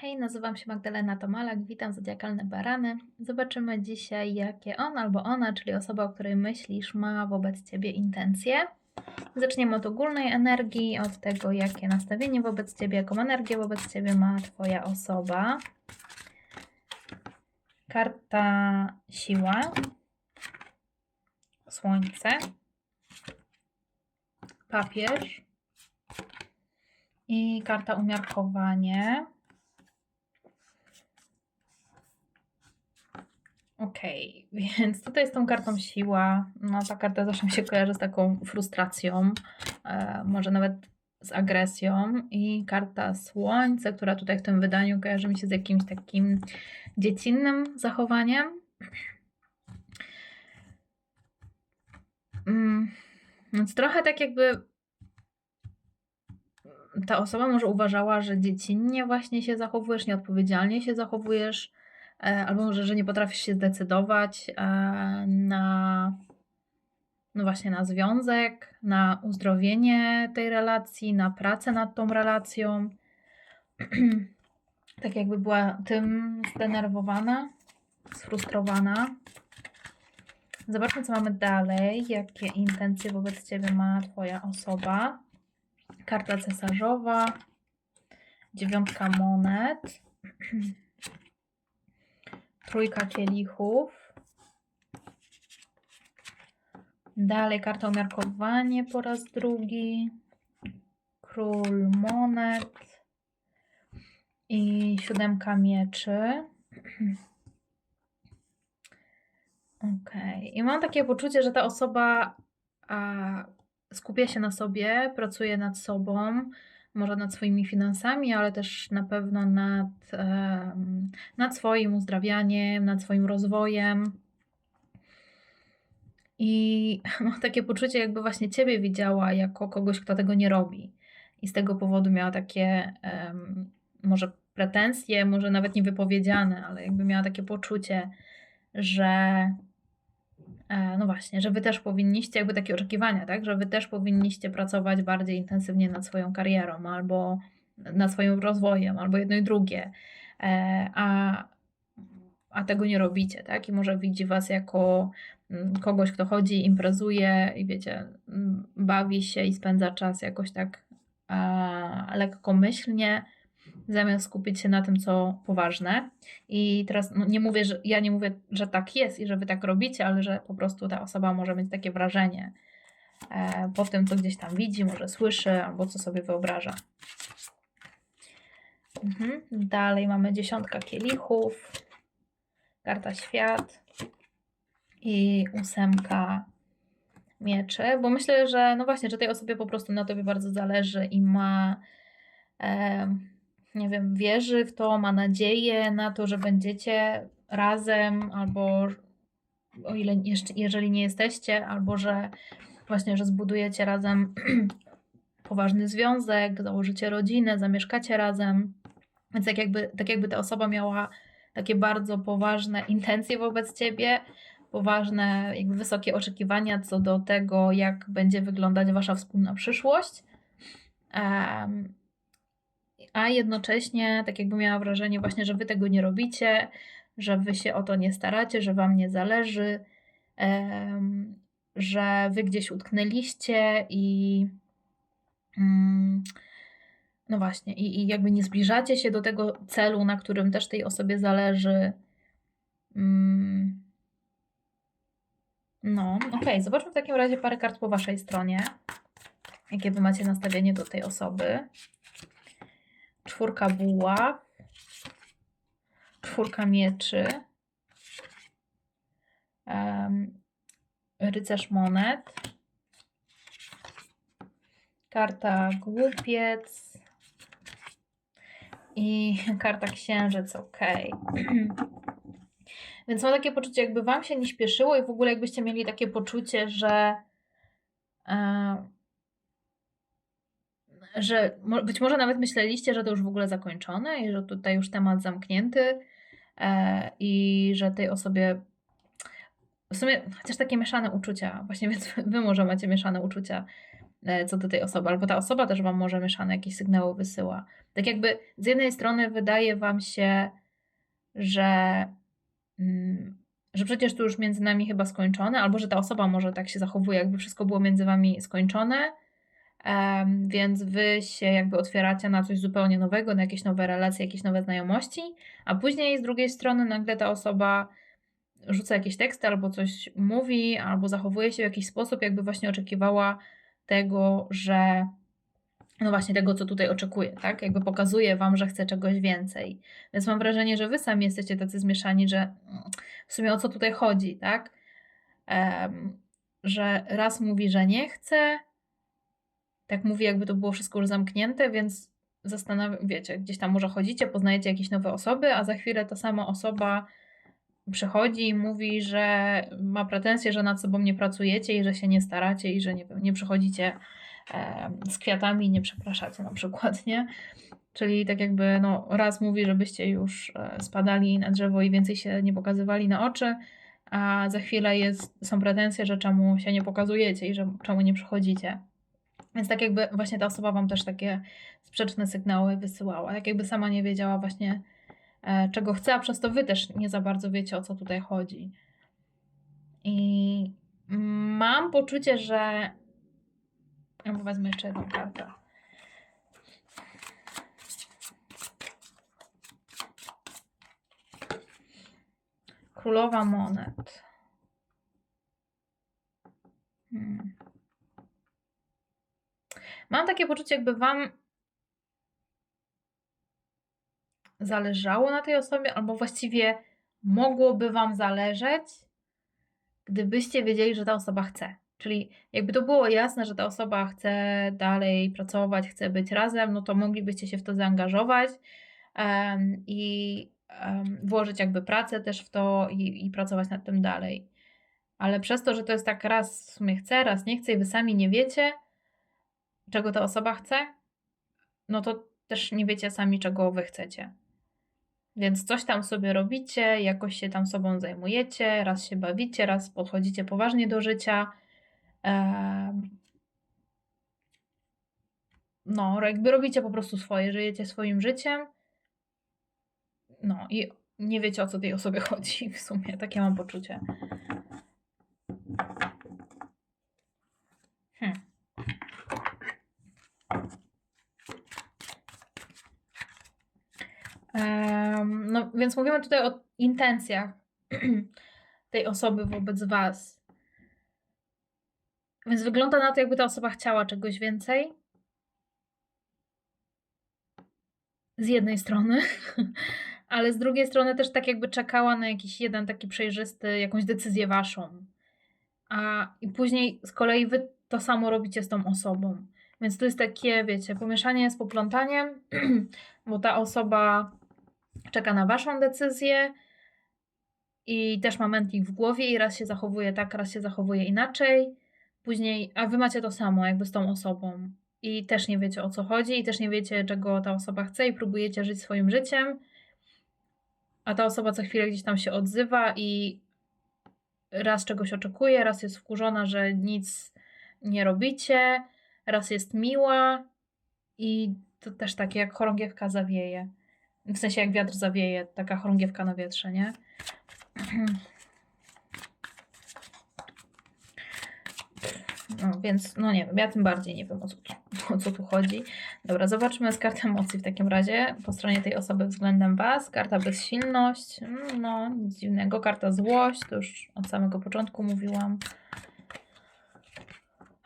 Hej, nazywam się Magdalena Tomalak, witam Zodiakalne Barany. Zobaczymy dzisiaj, jakie on albo ona, czyli osoba, o której myślisz, ma wobec Ciebie intencje. Zaczniemy od ogólnej energii, od tego, jakie nastawienie wobec Ciebie, jaką energię wobec Ciebie ma Twoja osoba. Karta siła, słońce, papież i karta umiarkowanie. Okej, więc tutaj z tą kartą siła, no ta karta zawsze mi się kojarzy z taką frustracją, e, może nawet z agresją i karta słońce, która tutaj w tym wydaniu kojarzy mi się z jakimś takim dziecinnym zachowaniem. Mm, Więc trochę tak jakby ta osoba może uważała, że dziecinnie właśnie się zachowujesz, nieodpowiedzialnie się zachowujesz, albo może, że nie potrafisz się zdecydować e, na, no właśnie, na związek, na uzdrowienie tej relacji, na pracę nad tą relacją. tak jakby była tym zdenerwowana, sfrustrowana. Zobaczmy, co mamy dalej. Jakie intencje wobec Ciebie ma Twoja osoba. Karta cesarzowa, dziewiątka monet, trójka kielichów. Dalej karta umiarkowanie po raz drugi, król monet i siódemka mieczy. Okej. I mam takie poczucie, że ta osoba a, skupia się na sobie, pracuje nad sobą, może nad swoimi finansami, ale też na pewno nad, nad swoim uzdrawianiem, nad swoim rozwojem. I mam takie poczucie, jakby właśnie Ciebie widziała jako kogoś, kto tego nie robi. I z tego powodu miała takie może pretensje, może nawet niewypowiedziane, ale jakby miała takie poczucie, że no właśnie, że wy też powinniście, jakby takie oczekiwania, tak, że wy też powinniście pracować bardziej intensywnie nad swoją karierą albo nad swoim rozwojem, albo jedno i drugie, e, a, a tego nie robicie, tak, i może widzi was jako mm, kogoś, kto chodzi, imprezuje i wiecie, mm, bawi się i spędza czas jakoś tak lekkomyślnie, zamiast skupić się na tym, co poważne. I teraz no, nie mówię, że ja nie mówię, że tak jest i że wy tak robicie, ale że po prostu ta osoba może mieć takie wrażenie e, po tym, co gdzieś tam widzi, może słyszy, albo co sobie wyobraża. Mhm. Dalej mamy dziesiątka kielichów, karta świat i ósemka mieczy, bo myślę, że no właśnie, że tej osobie po prostu na tobie bardzo zależy i ma e, nie wiem, wierzy w to, ma nadzieję na to, że będziecie razem, albo o ile jeszcze, jeżeli nie jesteście, albo że właśnie, że zbudujecie razem poważny związek, założycie rodzinę, zamieszkacie razem. Więc tak jakby, tak jakby ta osoba miała takie bardzo poważne intencje wobec ciebie, poważne, jakby wysokie oczekiwania co do tego, jak będzie wyglądać wasza wspólna przyszłość. A jednocześnie tak jakby miała wrażenie właśnie, że wy tego nie robicie, że wy się o to nie staracie, że wam nie zależy, że wy gdzieś utknęliście i mm, no właśnie, i, i jakby nie zbliżacie się do tego celu, na którym też tej osobie zależy. Mm. No, okej, zobaczmy w takim razie parę kart po waszej stronie. Jakie wy macie nastawienie do tej osoby czwórka buław, czwórka mieczy, um, rycerz monet, karta głupiec i karta księżyc, ok. Więc mam takie poczucie, jakby wam się nie śpieszyło i w ogóle jakbyście mieli takie poczucie, że e, że być może nawet myśleliście, że to już w ogóle zakończone i że tutaj już temat zamknięty e, i że tej osobie w sumie chociaż takie mieszane uczucia, właśnie więc wy może macie mieszane uczucia, e, co do tej osoby, albo ta osoba też Wam może mieszane jakieś sygnały wysyła. Tak jakby z jednej strony wydaje Wam się, że, mm, że przecież tu już między nami chyba skończone, albo że ta osoba może tak się zachowuje, jakby wszystko było między Wami skończone, więc Wy się jakby otwieracie na coś zupełnie nowego, na jakieś nowe relacje, jakieś nowe znajomości, a później z drugiej strony nagle ta osoba rzuca jakieś teksty albo coś mówi, albo zachowuje się w jakiś sposób, jakby właśnie oczekiwała tego, że no właśnie tego, co tutaj oczekuje, tak? Jakby pokazuje wam, że chce czegoś więcej. Więc mam wrażenie, że wy sami jesteście tacy zmieszani, że w sumie o co tutaj chodzi, tak? Um, że raz mówi, że nie chce, tak mówi, jakby to było wszystko już zamknięte, więc zastanawiam, wiecie, gdzieś tam może chodzicie, poznajecie jakieś nowe osoby, a za chwilę ta sama osoba przychodzi i mówi, że ma pretensje, że nad sobą nie pracujecie i że się nie staracie i że nie, nie przychodzicie e, z kwiatami i nie przepraszacie na przykład, nie? Czyli tak jakby no, raz mówi, żebyście już e, spadali na drzewo i więcej się nie pokazywali na oczy, a za chwilę jest, są pretensje, że czemu się nie pokazujecie i że czemu nie przychodzicie. Więc tak jakby właśnie ta osoba wam też takie sprzeczne sygnały wysyłała. Tak jakby sama nie wiedziała właśnie, e, czego chce, a przez to wy też nie za bardzo wiecie, o co tutaj chodzi. I mam poczucie, że. Ja wezmę jeszcze jedną kartę. Królowa monet. Hmm. Mam takie poczucie, jakby Wam zależało na tej osobie, albo właściwie mogłoby Wam zależeć, gdybyście wiedzieli, że ta osoba chce. Czyli jakby to było jasne, że ta osoba chce dalej pracować, chce być razem, no to moglibyście się w to zaangażować um, i um, włożyć jakby pracę też w to i, i pracować nad tym dalej. Ale przez to, że to jest tak raz w sumie chce, raz nie chce i wy sami nie wiecie, czego ta osoba chce, no to też nie wiecie sami, czego wy chcecie. Więc coś tam sobie robicie, jakoś się tam sobą zajmujecie, raz się bawicie, raz podchodzicie poważnie do życia. No, jakby robicie po prostu swoje, żyjecie swoim życiem. No i nie wiecie o co tej osobie chodzi w sumie. Takie mam poczucie. Hmm. Um, no więc mówimy tutaj o intencjach tej osoby wobec Was. Więc wygląda na to, jakby ta osoba chciała czegoś więcej. Z jednej strony, ale z drugiej strony też tak jakby czekała na jakiś jeden taki przejrzysty, jakąś decyzję waszą. A i później z kolei wy to samo robicie z tą osobą. Więc to jest takie, wiecie, pomieszanie z poplątaniem, bo ta osoba czeka na waszą decyzję i też ma mętlik w głowie i raz się zachowuje tak, raz się zachowuje inaczej. Później, a wy macie to samo jakby z tą osobą i też nie wiecie o co chodzi i też nie wiecie czego ta osoba chce i próbujecie żyć swoim życiem, a ta osoba co chwilę gdzieś tam się odzywa i raz czegoś oczekuje, raz jest wkurzona, że nic nie robicie, raz jest miła i to też takie jak chorągiewka zawieje. W sensie jak wiatr zawieje, taka chorągiewka na wietrze, nie? No więc, no nie wiem, ja tym bardziej nie wiem o co, tu, o co tu chodzi. Dobra, zobaczmy z karty emocji w takim razie. Po stronie tej osoby względem Was. Karta bezsilność, mm, no nic dziwnego. Karta złość, to już od samego początku mówiłam.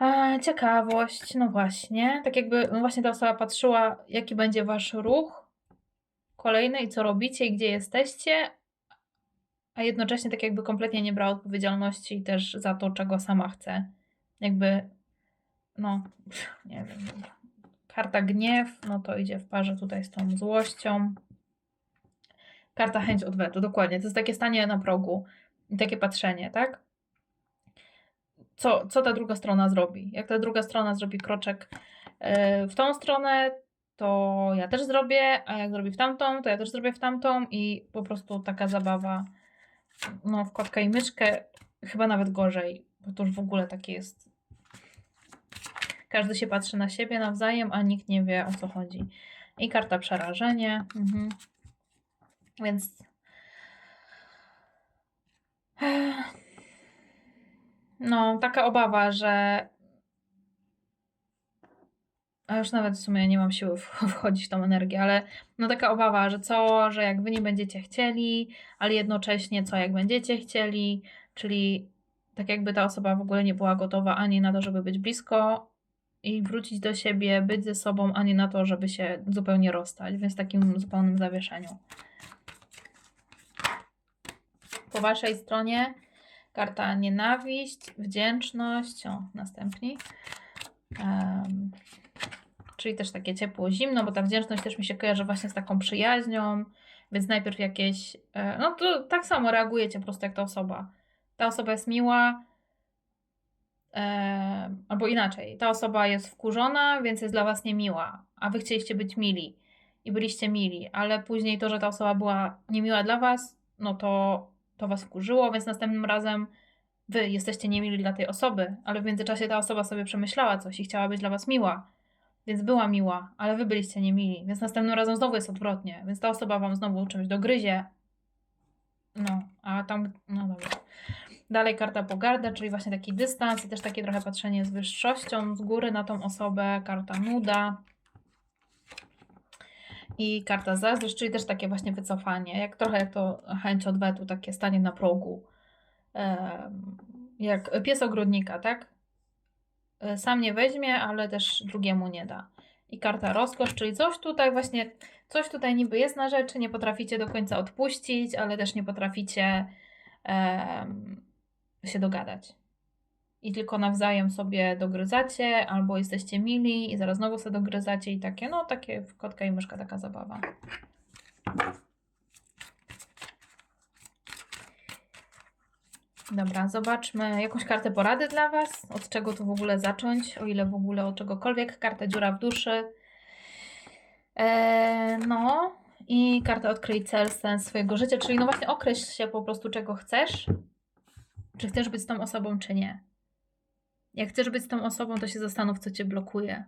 E, ciekawość, no właśnie. Tak jakby, no właśnie ta osoba patrzyła, jaki będzie Wasz ruch kolejny i co robicie i gdzie jesteście, a jednocześnie tak jakby kompletnie nie brała odpowiedzialności też za to, czego sama chce. Jakby, no, nie wiem, karta gniew, no to idzie w parze tutaj z tą złością. Karta chęć odwetu, dokładnie. To jest takie stanie na progu i takie patrzenie, tak? Co, co ta druga strona zrobi? Jak ta druga strona zrobi kroczek yy, w tą stronę, to ja też zrobię, a jak zrobi w tamtą, to ja też zrobię w tamtą i po prostu taka zabawa no, w kotka i myszkę, chyba nawet gorzej, bo to już w ogóle takie jest Każdy się patrzy na siebie nawzajem, a nikt nie wie o co chodzi. I karta przerażenie. Mhm. Więc. No, taka obawa, że. A już nawet w sumie nie mam siły wchodzić w tą energię, ale no taka obawa, że co, że jak wy nie będziecie chcieli, ale jednocześnie co, jak będziecie chcieli, czyli tak jakby ta osoba w ogóle nie była gotowa ani na to, żeby być blisko i wrócić do siebie, być ze sobą, ani na to, żeby się zupełnie rozstać, więc w takim zupełnym zawieszeniu. Po waszej stronie karta nienawiść, wdzięczność, o, następni. Em, czyli też takie ciepło, zimno, bo ta wdzięczność też mi się kojarzy właśnie z taką przyjaźnią, więc najpierw jakieś, e, no to tak samo reagujecie po prostu jak ta osoba. Ta osoba jest miła, e, albo inaczej, ta osoba jest wkurzona, więc jest dla was niemiła, a wy chcieliście być mili i byliście mili, ale później to, że ta osoba była niemiła dla was, no to to was wkurzyło, więc następnym razem wy jesteście niemili dla tej osoby, ale w międzyczasie ta osoba sobie przemyślała coś i chciała być dla was miła, więc była miła, ale wy byliście niemili, więc następnym razem znowu jest odwrotnie, więc ta osoba wam znowu czymś dogryzie. No, a tam, no dobra. Dalej karta pogarda, czyli właśnie taki dystans i też takie trochę patrzenie z wyższością z góry na tą osobę, karta nuda. I karta zazdrość, czyli też takie właśnie wycofanie, jak trochę jak to chęć odwetu, takie stanie na progu. Jak pies ogrodnika, tak? E, Sam nie weźmie, ale też drugiemu nie da. I karta rozkosz, czyli coś tutaj właśnie, coś tutaj niby jest na rzeczy, nie potraficie do końca odpuścić, ale też nie potraficie em, się dogadać. I tylko nawzajem sobie dogryzacie, albo jesteście mili i zaraz znowu sobie dogryzacie i takie, no takie kotka i myszka taka zabawa. Dobra, zobaczmy jakąś kartę porady dla Was. Od czego tu w ogóle zacząć, o ile w ogóle od czegokolwiek. Kartę dziura w duszy. Eee, no i karta odkryj cel, sens swojego życia, czyli no właśnie określ się po prostu czego chcesz. Czy chcesz być z tą osobą, czy nie. Jak chcesz być z tą osobą, to się zastanów, co cię blokuje.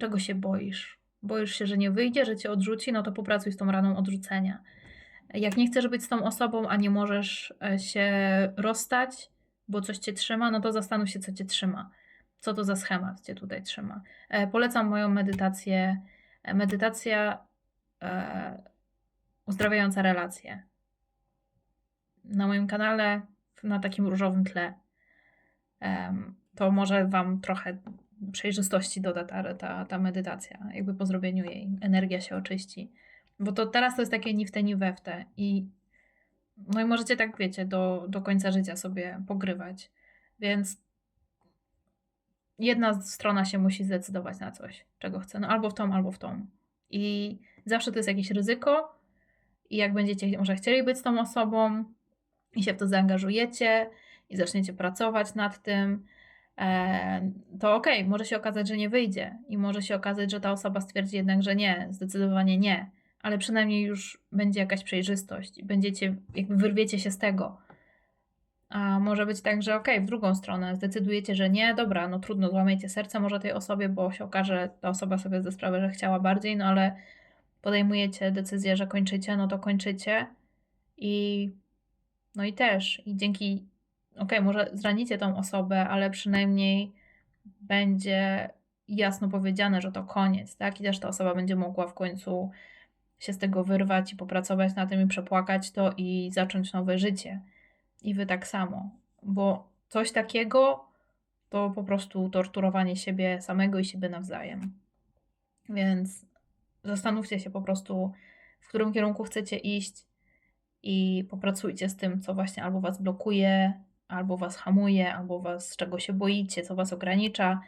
Czego się boisz? Boisz się, że nie wyjdzie, że cię odrzuci, no to popracuj z tą raną odrzucenia. Jak nie chcesz być z tą osobą, a nie możesz e, się rozstać, bo coś cię trzyma, no to zastanów się, co cię trzyma. Co to za schemat cię tutaj trzyma. E, polecam moją medytację. E, medytacja uzdrawiająca relacje. Na moim kanale, na takim różowym tle. To może Wam trochę przejrzystości doda ta, ta, ta medytacja, jakby po zrobieniu jej. Energia się oczyści. Bo to teraz to jest takie ni w te, ni we w te. I no i możecie tak, wiecie, do, do końca życia sobie pogrywać. Więc jedna strona się musi zdecydować na coś, czego chce. No albo w tą, albo w tą. I zawsze to jest jakieś ryzyko. I jak będziecie może chcieli być z tą osobą i się w to zaangażujecie i zaczniecie pracować nad tym, e, to okej, może się okazać, że nie wyjdzie. I może się okazać, że ta osoba stwierdzi jednak, że nie, zdecydowanie nie ale przynajmniej już będzie jakaś przejrzystość. Będziecie, jakby wyrwiecie się z tego. A może być tak, że okej, w drugą stronę zdecydujecie, że nie, dobra, no trudno, złamiecie serce może tej osobie, bo się okaże, że ta osoba sobie zda sprawę, że chciała bardziej, no ale podejmujecie decyzję, że kończycie, no to kończycie i no i też, i dzięki, okej, może zranicie tą osobę, ale przynajmniej będzie jasno powiedziane, że to koniec, tak? I też ta osoba będzie mogła w końcu się z tego wyrwać i popracować na tym i przepłakać to i zacząć nowe życie. I wy tak samo, bo coś takiego to po prostu torturowanie siebie samego i siebie nawzajem. Więc zastanówcie się po prostu, w którym kierunku chcecie iść i popracujcie z tym, co właśnie albo was blokuje, albo was hamuje, albo was czego się boicie, co was ogranicza.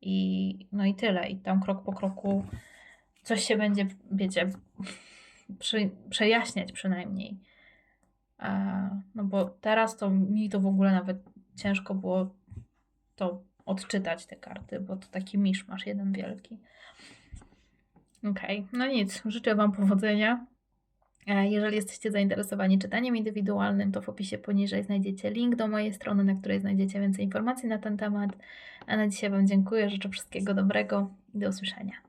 I no i tyle. I tam krok po kroku coś się będzie, wiecie, przy, przejaśniać przynajmniej. E, no bo teraz to mi to w ogóle nawet ciężko było to odczytać te karty, bo to taki miszmasz jeden wielki. Okej, okay. no nic, życzę Wam powodzenia Jeżeli jesteście zainteresowani czytaniem indywidualnym, to w opisie poniżej znajdziecie link do mojej strony, na której znajdziecie więcej informacji na ten temat. A na dzisiaj Wam dziękuję, życzę wszystkiego dobrego i do usłyszenia.